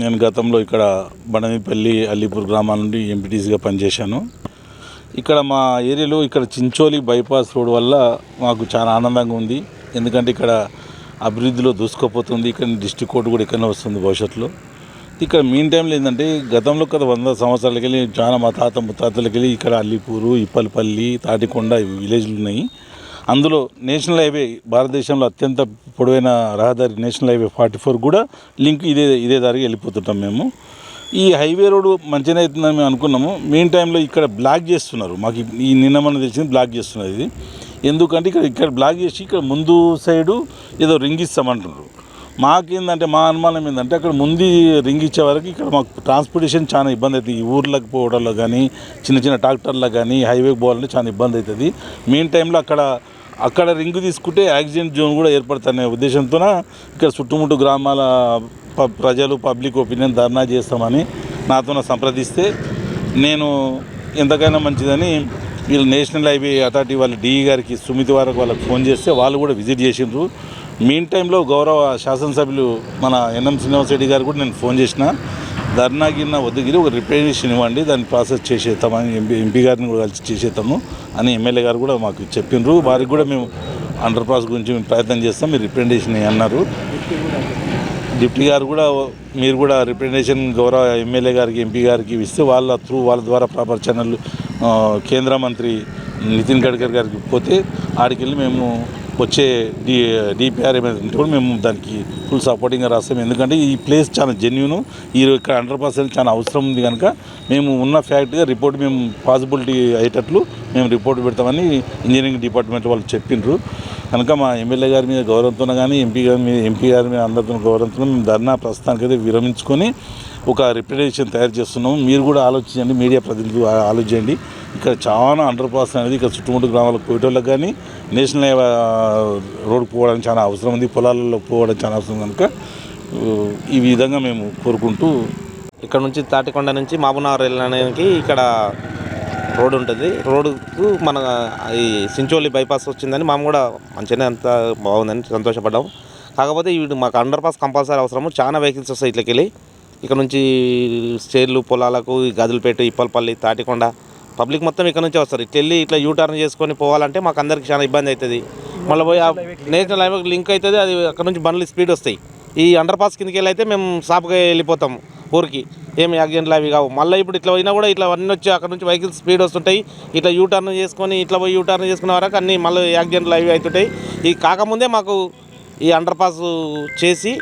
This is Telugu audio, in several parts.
నేను గతంలో ఇక్కడ బడమిపల్లి అల్లీపూర్ గ్రామాల నుండి ఎంపీటీసీగా పనిచేశాను. ఇక్కడ మా ఏరియాలో ఇక్కడ చించోలి బైపాస్ రోడ్ వల్ల మాకు చాలా ఆనందంగా ఉంది. ఎందుకంటే ఇక్కడ అభివృద్ధిలో దూసుకుపోతుంది. ఇక్కడ డిస్టిక్ కోర్టు కూడా ఇక్కడనే వస్తుంది భవిష్యత్తులో. ఇక్కడ మెయిన్ టైంలో ఏంటంటే గతంలో కదా వంద సంవత్సరాలకి వెళ్ళి చాలా మా తాత ముత్తాతలకి వెళ్ళి ఇక్కడ అల్లిపూరు ఇప్పలపల్లి తాటికొండ విలేజ్లు ఉన్నాయి. అందులో నేషనల్ హైవే భారతదేశంలో అత్యంత పొడవైన రహదారి నేషనల్ హైవే ఫార్టీ ఫోర్ కూడా లింక్ ఇదే ఇదే దారికి వెళ్ళిపోతుంటాం మేము. ఈ హైవే రోడ్డు మంచిగానే అవుతుందని మేము అనుకున్నాము. మెయిన్ టైంలో ఇక్కడ బ్లాక్ చేస్తున్నారు. మాకు ఈ నిన్న మన తెలిసింది బ్లాక్ చేస్తున్నారు ఇది. ఎందుకంటే ఇక్కడ ఇక్కడ బ్లాక్ చేసి ఇక్కడ ముందు సైడు ఏదో రింగ్ ఇస్తామంటున్నారు. మాకేందంటే మా అనుమానం ఏంటంటే అక్కడ ముందు రింగ్ ఇచ్చే వరకు ఇక్కడ మాకు ట్రాన్స్పోర్టేషన్ చాలా ఇబ్బంది అవుతుంది. ఈ ఊర్లకు పోవడంలో కానీ చిన్న చిన్న ట్రాక్టర్లకు కానీ హైవేకి పోవాలంటే చాలా ఇబ్బంది అవుతుంది. మెయిన్ టైంలో అక్కడ అక్కడ రింగ్ తీసుకుంటే యాక్సిడెంట్ జోన్ కూడా ఏర్పడుతున్న ఉద్దేశంతో ఇక్కడ చుట్టుముట్టు గ్రామాల ప- ప్రజలు పబ్లిక్ ఒపీనియన్ ధర్నా చేస్తామని నాతో సంప్రదిస్తే నేను ఎంతకైనా మంచిదని వీళ్ళు నేషనల్ హైవే అథారిటీ వాళ్ళ డిఈ గారికి సుమితి వారికి వాళ్ళకి ఫోన్ చేస్తే వాళ్ళు కూడా విజిట్ చేసిండ్రు. మీన్ టైంలో గౌరవ శాసనసభ్యులు మన ఎన్ఎం శ్రీనివాసరెడ్డి గారు కూడా నేను ఫోన్ చేసిన. ధర్నా గిన్న వద్దగిరి ఒక రిప్రజెంటేషన్ ఇవ్వండి దాన్ని ప్రాసెస్ చేసేస్తామని ఎంపీ ఎంపీ గారిని కూడా కలిసి చేసేస్తాము అని ఎమ్మెల్యే గారు కూడా మాకు చెప్పిండ్రు వారికి కూడా మేము అండర్ పాస్ గురించి మేము ప్రయత్నం చేస్తాం మీరు రిప్రజెంటేషన్ అన్నారు. డిప్టీ గారు కూడా మీరు కూడా రిప్రజెంటేషన్ గౌరవ ఎమ్మెల్యే గారికి ఎంపీ గారికి ఇస్తే వాళ్ళ త్రూ వాళ్ళ ద్వారా ప్రాపర్ ఛానల్ కేంద్ర మంత్రి నితిన్ గడ్కరీ గారికి పోతే ఆడికి వెళ్ళి మేము వచ్చే డి డిపిఆర్ ఏమైనా కూడా మేము దానికి ఫుల్ సపోర్టింగ్గా రాస్తాం. ఎందుకంటే ఈ ప్లేస్ చాలా జెన్యున్ ఈ ఇక్కడ అండర్ పాస్ అనేది చాలా అవసరం ఉంది కనుక మేము ఉన్న ఫ్యాక్ట్గా రిపోర్ట్ మేము పాసిబిలిటీ అయ్యేటట్లు మేము రిపోర్ట్ పెడతామని ఇంజనీరింగ్ డిపార్ట్మెంట్ వాళ్ళు చెప్పిండ్రు కనుక మా ఎమ్మెల్యే గారి మీద గౌరవంతో కానీ ఎంపీ గారి మీద ఎంపీ గారి మీద అందరితో గౌరవంతో మేము ధర్నా ప్రస్తుతానికైతే విరమించుకొని ఒక రిప్రజెంటేషన్ తయారు చేస్తున్నాము. మీరు కూడా ఆలోచించండి మీడియా ప్రతినిధులు ఆలోచించండి. ఇక్కడ చాలా అండర్ పాస్ అనేది ఇక్కడ చుట్టుముట్టు గ్రామాలకు పోయేటోళ్ళకి కానీ నేషనల్ రోడ్డు పోవడానికి చాలా అవసరం ఉంది. పొలాలలో పోవడం చాలా అవసరం కనుక ఈ విధంగా మేము కోరుకుంటూ ఇక్కడ నుంచి తాటికొండ నుంచి మహబూబ్నగర్ వెళ్ళడానికి ఇక్కడ రోడ్ ఉంటుంది. రోడ్డుకు మన ఈ సించోలి బైపాస్ వచ్చిందని మేము కూడా మంచిగానే అంత బాగుందని సంతోషపడ్డాం. కాకపోతే ఇవి మాకు అండర్ పాస్ కంపల్సరీ అవసరము చాలా వెహికల్స్ వస్తాయి ఇట్లకి వెళ్ళి ఇక్కడ నుంచి స్టేర్లు పొలాలకు ఈ గదులపేట ఇప్పలపల్లి తాటికొండ పబ్లిక్ మొత్తం ఇక్కడ నుంచి వస్తారు. ఇట్లా వెళ్ళి ఇట్లా యూటర్న్ చేసుకొని పోవాలంటే మాకు అందరికి చాలా ఇబ్బంది అవుతుంది. మళ్ళీ పోయి ఆ నేషనల్ హైవే లింక్ అవుతుంది అది అక్కడ నుంచి బండ్లు స్పీడ్ వస్తాయి. ఈ అండర్ పాస్ కిందకి వెళ్ళి అయితే మేము షాప్కి వెళ్ళిపోతాం ఊరికి. ఏమి యాక్సిడెంట్లు అవి కావు. మళ్ళీ ఇప్పుడు ఇట్లా పోయినా కూడా ఇట్లా అన్నీ వచ్చి అక్కడ నుంచి వెహికల్స్ స్పీడ్ వస్తుంటాయి. ఇట్లా యూటర్న్ చేసుకొని ఇట్లా పోయి యూటర్న్ చేసుకునే వరకు అన్నీ మళ్ళీ యాక్సిడెంట్లు అవి అవుతుంటాయి. ఈ కాకముందే మాకు ఈ అండర్ పాస్ చేసి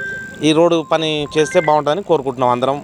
ఈ రోడ్డు పని చేస్తే బాగుంటుందని కోరుకుంటున్నాం అందరం.